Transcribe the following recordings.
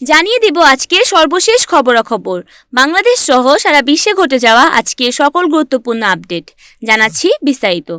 জানিয়ে দিব আজকের সর্বশেষ খবরাখবর। বাংলাদেশ সহ সারা বিশ্বে ঘটে যাওয়া আজকের সকল গুরুত্বপূর্ণ আপডেট জানাচ্ছি বিস্তারিত।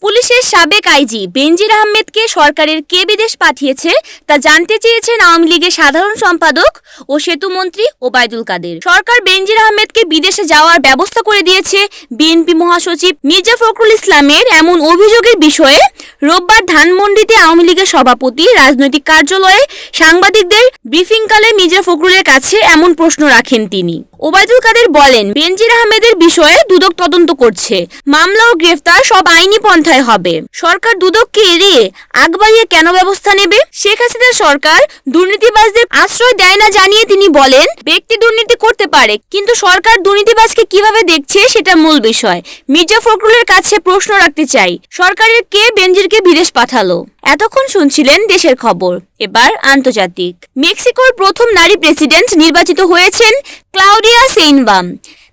পুলিশের সাবেক আইজি বেনজির আহমেদকে সরকারের কে বিদেশ পাঠিয়েছে তা জানতে চেয়েছেন আওয়ামী লীগের সাধারণ সম্পাদক ও সেতুমন্ত্রী ওবায়দুল কাদের। সরকার বেনজির আহমেদকে বিদেশে যাওয়ার ব্যবস্থা করে দিয়েছে বিএনপি মহাসচিব মির্জা ফখরুল ইসলামের এমন অভিযোগের বিষয়ে রোববার ধানমন্ডিতে আওয়ামী লীগের সভাপতি, রাজনৈতিক কার্যালয়ে সাংবাদিকদের ব্রিফিংকালে মির্জা ফখরুলের কাছে এমন প্রশ্ন রাখেন তিনি। ওবায়দুল কাদের বলেন, বেনজির আহমেদের বিষয়ে দুদক তদন্ত করছে। মামলা ও গ্রেফতার সব আইনি পন্থায় হবে। সরকার দুদককে এড়িয়ে আগবাড়িয়ে কেন ব্যবস্থা নেবে? শেখ হাসিনার সরকার দুর্নীতিবাজদের আশ্রয় দেয় না জানিয়ে তিনি বলেন, ব্যক্তি দুর্নীতি করতে পারে, কিন্তু সরকার দুর্নীতিবাজকে কীভাবে দেখছে সেটা মূল বিষয়। মির্জা ফখরুলের কাছে প্রশ্ন রাখতে চাই, সরকারের কে বেনজিরকে বিদেশ পাঠালো? এতক্ষণ শুনছিলেন দেশের খবর। এবার আন্তর্জাতিক। মেক্সিকোর প্রথম নারী প্রেসিডেন্ট নির্বাচিত হয়েছেন ক্লাউডিয়া সেইনবাম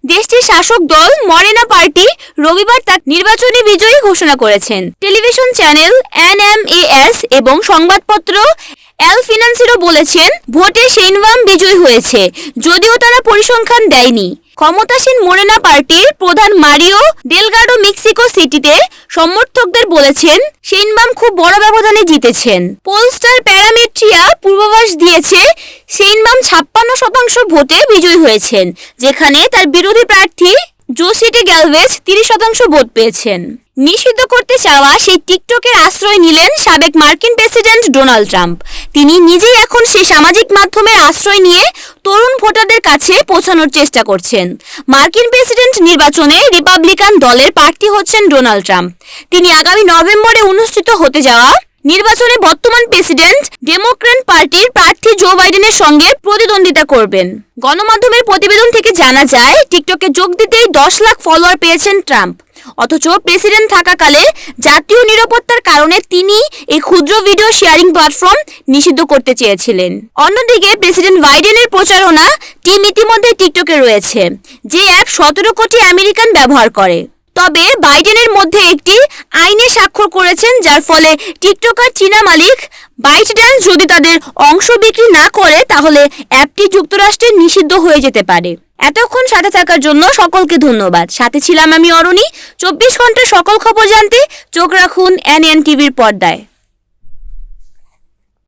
দেশটির শাসক দল মরেনা পার্টি রবিবার তার নির্বাচনী বিজয়ী ঘোষণা করেছেন। টেলিভিশন চ্যানেল এনএমএএস এবং সংবাদপত্র এল ফিনান্সিরও বলেছেন, ভোটে সেইনবাম বিজয়ী হয়েছে, যদিও তারা পরিসংখ্যান দেয়নি। ক্ষমতাসীন মোরেনা পার্টির প্রধান মারিও ডেলগাডো মেক্সিকো সিটিতে সমর্থকদের বলেছেন সেইনবাম খুব বড় ব্যবধানে জিতেছেন। পোলস্টার প্যারামেট্রিয়া পূর্বাভাস দিয়েছে সেইনবাম ছাপ্পান্ন শতাংশ ভোটে বিজয়ী হয়েছেন, যেখানে তার বিরোধী প্রার্থী জোসিটে গ্যালভেজ তিরিশ শতাংশ ভোট পেয়েছেন। নিষিদ্ধ করতে চাওয়া সেই টিকটকের আশ্রয় নিলেন সাবেক মার্কিন প্রেসিডেন্ট ডোনাল্ড ট্রাম্প। তিনি নিজেই এখন সেই সামাজিক মাধ্যমের আশ্রয় নিয়ে তরুণ ভোটারদের কাছে পৌঁছানোর চেষ্টা করছেন। মার্কিন প্রেসিডেন্ট নির্বাচনে রিপাবলিকান দলের প্রার্থী হচ্ছেন ডোনাল্ড ট্রাম্প। তিনি আগামী নভেম্বরে অনুষ্ঠিত হতে যাওয়া নির্বাচনে বর্তমান প্রেসিডেন্ট ডেমোক্রেট পার্টির প্রার্থী জো বাইডেনের সঙ্গে প্রতিদ্বন্দ্বিতা করবেন। গণমাধ্যমের প্রতিবেদন থেকে জানা যায়, টিকটকে যোগ দিতেই দশ লাখ ফলোয়ার পেয়েছেন ট্রাম্প। অথচ প্রেসিডেন্ট থাকাকালে জাতীয় নিরাপত্তার কারণে তিনি এই ক্ষুদ্র ভিডিও শেয়ারিং প্ল্যাটফর্ম নিষিদ্ধ করতে চেয়েছিলেন। অন্যদিকে প্রেসিডেন্ট বাইডেনের প্রচারণা টিম ইতিমধ্যে টিকটকে রয়েছে, যে অ্যাপ সতেরো কোটি আমেরিকান ব্যবহার করে। তবে বাইডেনের মধ্যে একটি আইনে স্বাক্ষর করেছেন, যার ফলে টিকটকার চীনা মালিক বাইট ডান্স যদি তাদের অংশ বিক্রি না করে, তাহলে অ্যাপটি যুক্তরাষ্ট্রে নিষিদ্ধ হয়ে যেতে পারে। এতক্ষণ সাথে থাকার জন্য সকলকে ধন্যবাদ। সাথে ছিলাম আমি অরণি। চব্বিশ ঘণ্টা সকল খবর জানতে চোখ রাখুন এন টিভির পর্দায়।